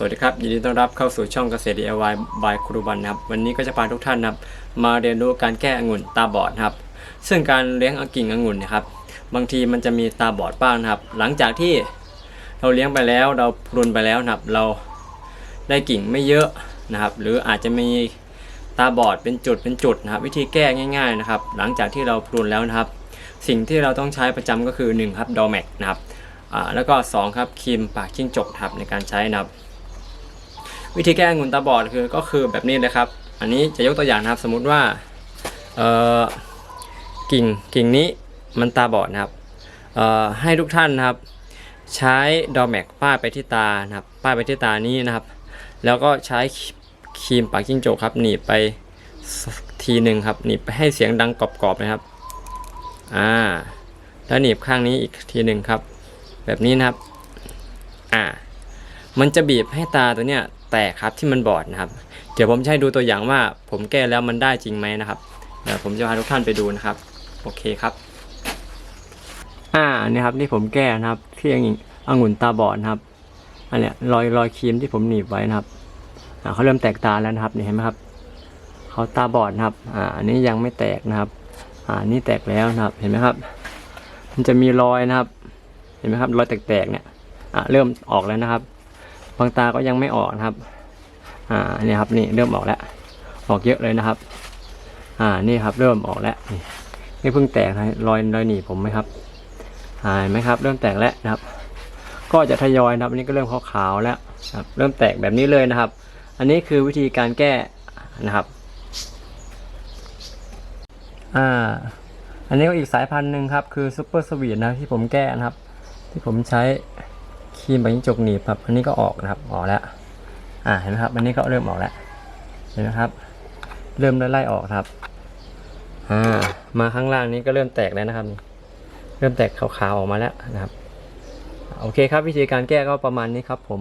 สวัสดีครับ ยินดีต้อนรับเข้าสู่ช่องเกษตร DIY by ครูบันนะครับ วันนี้ก็จะพาทุกท่านนะครับ มาเรียนรู้การแก้องุ่นตาบอดนะครับ ซึ่งการเลี้ยงกิ่งองุ่นนะครับ บางทีมันจะมีตาบอดบ้างนะครับ หลังจากที่เราเลี้ยงไปแล้วเราพรุนไปแล้วนะครับ เราได้กิ่งไม่เยอะนะครับ หรืออาจจะมีตาบอดเป็นจุดเป็นจุดนะครับ วิธีแก้ง่าย ๆนะครับ หลังจากที่เราพรุนแล้วนะครับ สิ่งที่เราต้องใช้ประจำก็คือ1ครับดอแม็กนะครับแล้วก็2ครับครีมปากจิ้งจกครับในการใช้นะครับ วิธีแก้องุ่นตาบอดคือก็คือแบบนี้เลยครับ อันนี้จะยกตัวอย่างนะครับ สมมุติว่าเอ่อกิ่งกิ่งนี้มันตาบอดนะครับเอ่อให้ทุกท่านนะครับ ใช้ดอแม็กป้ายไปที่ตานะครับ ป้ายไปที่ตานี้นะครับ แล้วก็ใช้ครีมปากจิ้งจกครับหนีบไปทีหนึ่งครับหนีบไปให้เสียงดังกรอบๆนะครับอ่าแล้วหนีบข้างนี้อีกทีหนึ่งครับ แบบนี้นะครับอ่ามันจะบีบให้ตาตัวเนี้ย แตกครับที่มันบอดนะครับ เดี๋ยวผมจะให้ดูตัวอย่างว่าผมแก้แล้วมันได้จริงไหมนะครับเดี๋ยวผมจะพาทุกท่านไปดูนะครับ โอเคครับ อ่านี่ครับที่ผมแก้นะครับที่องุ่นตาบอดนะครับอันเนี้ยรอยรอยครีมที่ผมหนีบไว้นะครับอ่าเขาเริ่มแตกตาแล้วนะครับนี่เห็นไหมครับเขาตาบอดนะครับ อ่าอันนี้ยังไม่แตกนะครับอ่านี่แตกแล้วนะครับเห็นไหมครับ มันจะมีรอยนะครับ เห็นไหมครับรอยแตกๆเนี่ยอ่าเริ่มออกแล้วนะครับ บางตาก็ยังไม่ออกนะครับ อ่านี่ครับนี่เริ่มออกแล้วออกเยอะเลยนะครับ อ่านี่ครับเริ่มออกแล้วนี่เพิ่งแตกนะรอยรอยหนีผมไหมครับอ่าเห็นไหมครับ เริ่มแตกแล้วนะครับ ก็จะทยอยนะครับอันนี้ก็เริ่มขาวๆแล้วครับ เริ่มแตกแบบนี้เลยนะครับ อันนี้คือวิธีการแก้นะครับ อ่า อันนี้ก็อีกสายพันธุ์หนึ่งครับ คือซูเปอร์สวีทนะที่ผมแก้นะครับ ที่ผมใช้ คีมใบจิ้งจกหนีบครับอันนี้ก็ออกนะครับออกแล้วอ่าเห็นไหมครับอันนี้ก็เริ่มออกแล้วเห็นไหมครับ เริ่มไล่ออกครับอ่ามาข้างล่างนี้ก็เริ่มแตกแล้วนะครับนี่เริ่มแตกขาวๆออกมาแล้วนะครับ โอเคครับวิธีการแก้ก็ประมาณนี้ครับผม